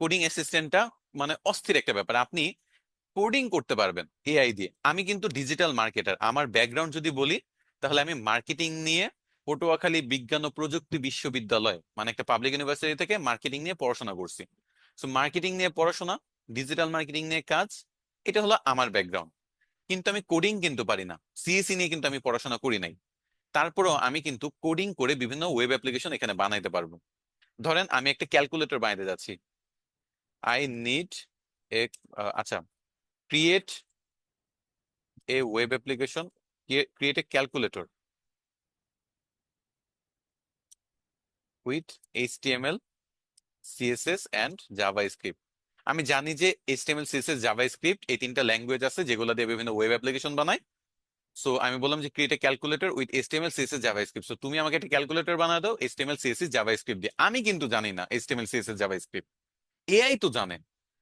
Coding অ্যাসিস্ট্যান্টটা মানে অস্থির একটা ব্যাপার। আপনি কোডিং করতে পারবেন এআই দিয়ে। আমি কিন্তু ডিজিটাল মার্কেটার আমার ব্যাকগ্রাউন্ড যদি বলি, তাহলে আমি মার্কেটিং নিয়ে পটুয়াখালী বিজ্ঞান ও প্রযুক্তি বিশ্ববিদ্যালয় মানে একটা পাবলিক ইউনিভার্সিটি থেকে মার্কেটিং নিয়ে পড়াশোনা করছি। সো মার্কেটিং নিয়ে পড়াশোনা ডিজিটাল মার্কেটিং নিয়ে কাজ, এটা হলো আমার ব্যাকগ্রাউন্ড কিন্তু আমি কোডিং কিন্তু পারি না। সিএসি নিয়ে কিন্তু আমি পড়াশোনা করি নাই। তারপরেও আমি কিন্তু কোডিং করে বিভিন্ন ওয়েব অ্যাপ্লিকেশন এখানে বানাইতে পারব। ধরেন আমি একটা ক্যালকুলেটর বানাইতে যাচ্ছি। আই নিড এ আচ্ছা create a web application create a calculator with HTML CSS and JavaScript আমি জানি যে এইচটিএমএল সিএসএস জাভা স্ক্রিপ্ট এই তিনটা ল্যাঙ্গুয়েজ আছে যেগুলো দিয়ে বিভিন্ন ওয়েব অ্যাপ্লিকেশন বানায় সো আমি বললাম যে create a calculator with HTML CSS JavaScript so তুমি আমাকে একটা ক্যালকুলেটর বানায় দাও এইচটিএমএল সিএসএস জাভা স্ক্রিপ্ট দিয়ে। আমি কিন্তু জানি না HTML CSS JavaScript AI তো জানে।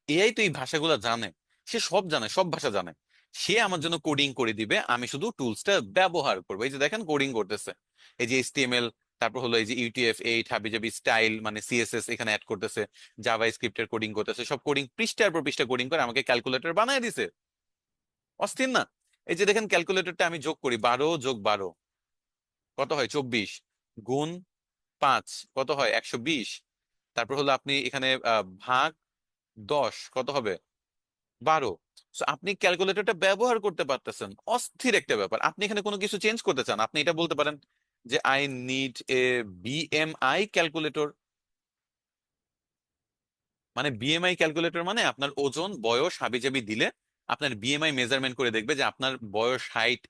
এআই তো এই ভাষাগুলো জানে। সে সব জানে, সব ভাষা জানে। সে আমার জন্য কোডিং করে দিবে, আমি শুধু টুলসটা ব্যবহার করব। এই যে দেখেন কোডিং করতেছে। এই যে এইচটিএমএল তারপর হলো এই যে ইউটিএফ এইট হাবিজাবি স্টাইল মানে সিএসএস এখানে অ্যাড করতেছে। জাভা স্ক্রিপ্টের কোডিং করতেছে। সব কোডিং পৃষ্ঠার পর পৃষ্ঠা কোডিং করে আমাকে ক্যালকুলেটর বানায় দিছে। অস্থির না? এই যে দেখেন ক্যালকুলেটরটা আমি যোগ করি, বারো যোগ বারো। কত হয়? চব্বিশ। গুণ পাঁচ। কত হয়? একশো বিশ। তারপর হলো আপনি এখানে ভাগ দশ, কত হবে? বারো। আপনি ক্যালকুলেটরটা ব্যবহার করতে পারতেছেন। অস্থির একটা ব্যাপার। আপনি এখানে কোনো কিছু চেঞ্জ করতে চান, আপনি এটা বলতে পারেন যে I need a BMI calculator মানে বিএমআই ক্যালকুলেটর মানে আপনার ওজন, বয়স, হাবিজাবি দিলে আপনার বিএমআই মেজারমেন্ট করে দেখবে যে আপনার বয়স হাইট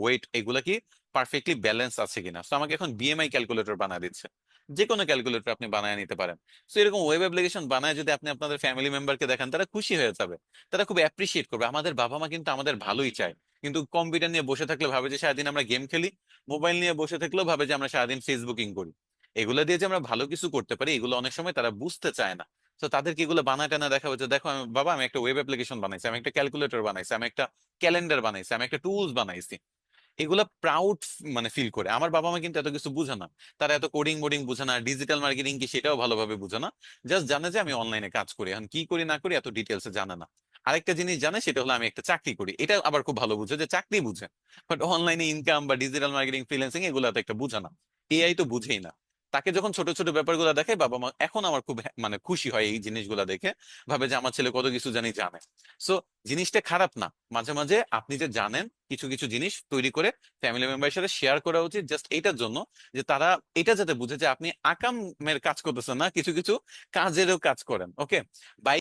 ওয়েট এগুলা কি পারফেক্টলি ব্যালেন্স আছে কিনা। তো আমাকে এখন বিএমআই ক্যালকুলেটর বানা দিচ্ছে। যে কোনো ক্যালকুলেটর আপনি বানায় নিতে পারেন। তো এরকম ওয়েব অ্যাপ্লিকেশন বানায় যদি আপনি আপনাদের ফ্যামিলি মেম্বারকে দেখেন, তারা খুশি হয়ে যাবে। তারা খুব অ্যাপ্রিসিয়েট করবে। আমাদের বাবা মা কিন্তু আমাদের ভালোই চায়। কিন্তু কম্পিউটার নিয়ে বসে থাকলে ভাবে যে সারাদিন আমরা গেম খেলি মোবাইল নিয়ে বসে থাকলেও ভাবে যে আমরা সারাদিন ফেসবুকিং করি। এগুলো দিয়ে যে আমরা ভালো কিছু করতে পারি, এগুলো অনেক সময় তারা বুঝতে চায় না। তো তাদেরকে এগুলো বানায় টানা দেখা হচ্ছে দেখো, আমি বাবা, আমি একটা ওয়েব অ্যাপ্লিকেশন বানাইছি, আমি একটা ক্যালকুলেটর বানাইছি, আমি একটা ক্যালেন্ডার বানাইছি, আমি একটা টুলস বানাইছি। এগুলা প্রাউড মানে ফিল করে। আমার বাবা মা কিন্তু এত কিছু বুঝে না। তারা এত কোডিং বোর্ডিং বুঝে না। ডিজিটাল মার্কেটিং কি সেটাও ভালোভাবে বুঝে না। জাস্ট জানে যে আমি অনলাইনে কাজ করি। এখন কি করি, না করি এত ডিটেলসে জানে না। আরেকটা জিনিস জানে, সেটা হলো আমি একটা চাকরি করি। এটা আবার খুব ভালো বুঝে যে চাকরি বুঝে। বাট অনলাইনে ইনকাম বা ডিজিটাল মার্কেটিং ফ্রিল্যান্সিং এগুলো এত একটা বুঝে না। এআই তো বুঝেই না। তাকে যখন ছোট ছোট ব্যাপারগুলো দেখে বাবা মা এখন আমার খুব মানে খুশি হয় এই জিনিসগুলো দেখে। ভাবে যে আমার ছেলে কত কিছু জানি, জানে। সো জিনিসটা খারাপ না। মাঝে মাঝে আপনি যে জানেন কিছু কিছু জিনিস তৈরি করে ফ্যামিলি মেম্বারের সাথে শেয়ার করা উচিত জাস্ট এইটার জন্য যে তারা এটা যাতে বুঝে যে আপনি আকামের কাজ করতেছেন না, কিছু কিছু কাজেরও কাজ করেন ওকে বাই